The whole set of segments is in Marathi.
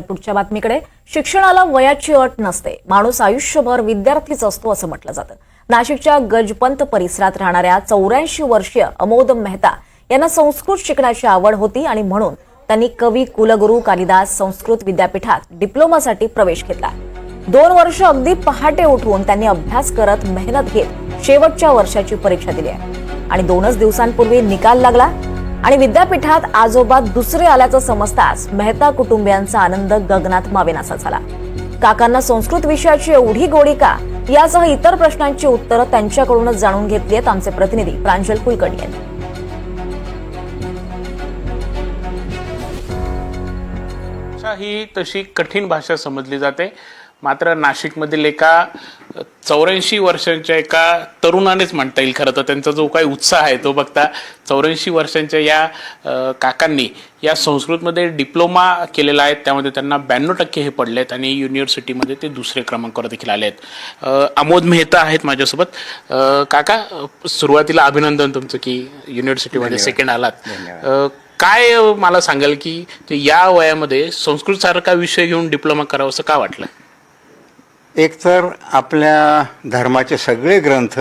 पुढच्या बातमीकडे. शिक्षणाला वयाची अट नसते. माणूस आयुष्यभर विद्यार्थीच असतो असं म्हटलं जातं. नाशिकच्या गजपंत परिसरात राहणाऱ्या चौऱ्याऐंशी वर्षीय अमोद मेहता यांना संस्कृत शिकण्याची आवड होती आणि म्हणून त्यांनी कवी कुलगुरू कालिदास संस्कृत विद्यापीठात डिप्लोमासाठी प्रवेश घेतला. दोन वर्ष अगदी पहाटे उठवून त्यांनी अभ्यास करत मेहनत घेत शेवटच्या वर्षाची परीक्षा दिली आहे. आणि दोनच दिवसांपूर्वी निकाल लागला. आणि विद्यापीठात आजोबा दुसरे आल्याचं समजताच मेहता कुटुंबियांचा आनंद गगनात मावेनासा झाला. काकांना संस्कृत विषयाची एवढी गोडी का? यासह इतर प्रश्नांची उत्तरं त्यांच्याकडूनच जाणून घेतली आहेत आमचे प्रतिनिधी प्रांजल कुलकर्णी यांनी. ही तशी कठीण भाषा समजली जाते. मात्र नाशिकमधील एका चौऱ्याऐंशी वर्षांच्या एका तरुणानेच म्हणता येईल खरं तर. त्यांचा जो काही उत्साह आहे तो बघता चौऱ्याऐंशी वर्षांच्या या काकांनी या संस्कृतमध्ये डिप्लोमा केलेला आहे. त्यामध्ये त्यांना ब्याण्णव टक्के हे पडले आहेत आणि युनिव्हर्सिटीमध्ये ते दुसरे क्रमांकावर देखील आले आहेत अ, अमोद मेहता आहेत माझ्यासोबत. काका सुरुवातीला अभिनंदन तुमचं की युनिव्हर्सिटीमध्ये सेकंड आलात. काय मला सांगाल की या वयामध्ये संस्कृत सारखा विषय घेऊन डिप्लोमा करावं असं का वाटलं? एकतर आपल्या धर्माचे सगळे ग्रंथ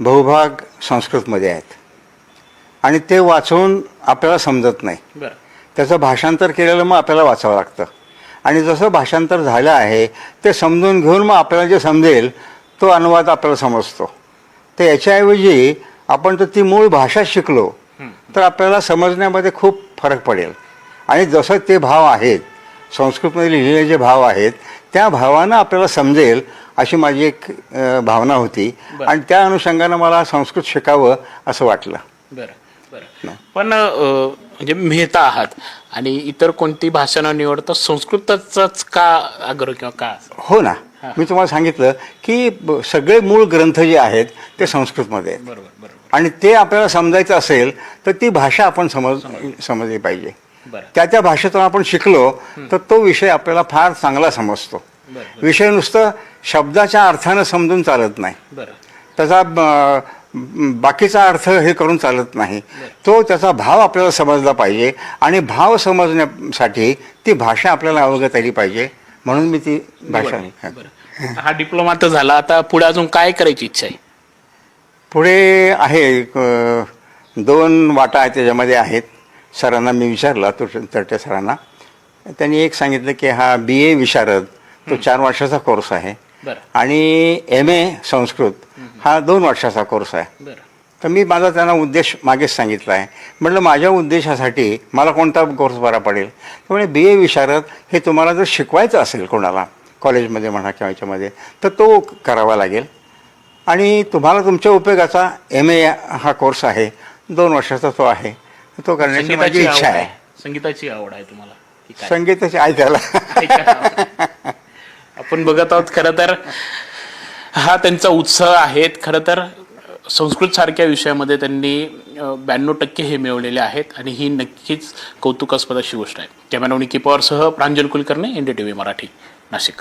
बहुभाग संस्कृतमध्ये आहेत. आणि ते वाचून आपल्याला समजत नाही. त्याचं भाषांतर केलेलं मग आपल्याला वाचावं लागतं. आणि जसं भाषांतर झालं आहे ते समजून घेऊन मग आपल्याला जे समजेल तो अनुवाद आपल्याला समजतो. तर याच्याऐवजी आपण तर ती मूळ भाषा शिकलो तर आपल्याला समजण्यामध्ये खूप फरक पडेल. आणि जसं ते भाव आहेत संस्कृतमध्ये लिहिलेले जे भाव आहेत त्या भावानं आपल्याला समजेल अशी माझी एक अ, भावना होती. आणि त्या अनुषंगानं मला संस्कृत शिकावं असं वाटलं. बरं बरं. पण अ, म्हणजे मेहता आहात आणि इतर कोणती भाषा न निवडता संस्कृतचाच का आग्रह किंवा का? हो ना. मी तुम्हाला सांगितलं की ब- सगळे मूळ ग्रंथ जे आहेत ते संस्कृतमध्ये आहेत. बरोबर बरोबर. आणि ते आपल्याला समजायचं असेल तर ती भाषा आपण समज समजली पाहिजे. त्या त्या भाषेतून आपण शिकलो तर तो विषय आपल्याला फार चांगला समजतो. विषय नुसतं शब्दाच्या अर्थानं समजून चालत नाही. त्याचा बाकीचा अर्थ हे करून चालत नाही. तो त्याचा भाव आपल्याला समजला पाहिजे आणि भाव समजण्यासाठी ती भाषा आपल्याला अवगत आली पाहिजे म्हणून मी ती भाषा हा डिप्लोमा तर झाला. आता पुढे अजून काय करायची इच्छा आहे? पुढे आहे दोन वाटा आहेत त्याच्यामध्ये आहेत. सरांना मी विचारला तो तटे सरांना. त्यांनी एक सांगितलं की हा बी ए विशारद तो चार वर्षाचा कोर्स आहे. आणि एम ए संस्कृत हा दोन वर्षाचा कोर्स आहे. तर मी माझा त्यांना उद्देश मागेच सांगितला आहे. म्हटलं माझ्या उद्देशासाठी मला कोणता कोर्स बरा पडेल? त्यामुळे बी ए विशारद हे तुम्हाला जर शिकवायचं असेल कोणाला कॉलेजमध्ये म्हणा किंवा याच्यामध्ये तर तो करावा लागेल. आणि तुम्हाला तुमच्या उपयोगाचा एम ए हा कोर्स आहे. दोन वर्षाचा तो आहे. तो करण्याची माझी संगीताची इच्छा आवड आहे. संगीताची आवड आहे तुम्हाला. की काय? संगीताची आहे त्याला. आपण बघत आहोत खरं तर हा त्यांचा उत्साह आहेत. खरं तर संस्कृत सारख्या विषयामध्ये त्यांनी ब्याण्णव टक्के हे मिळवलेले आहेत आणि ही नक्कीच कौतुकास्पद अशी गोष्ट आहे. Camera Niki पवारसह Pranjal Kulkarni N D T V Marathi Nashik.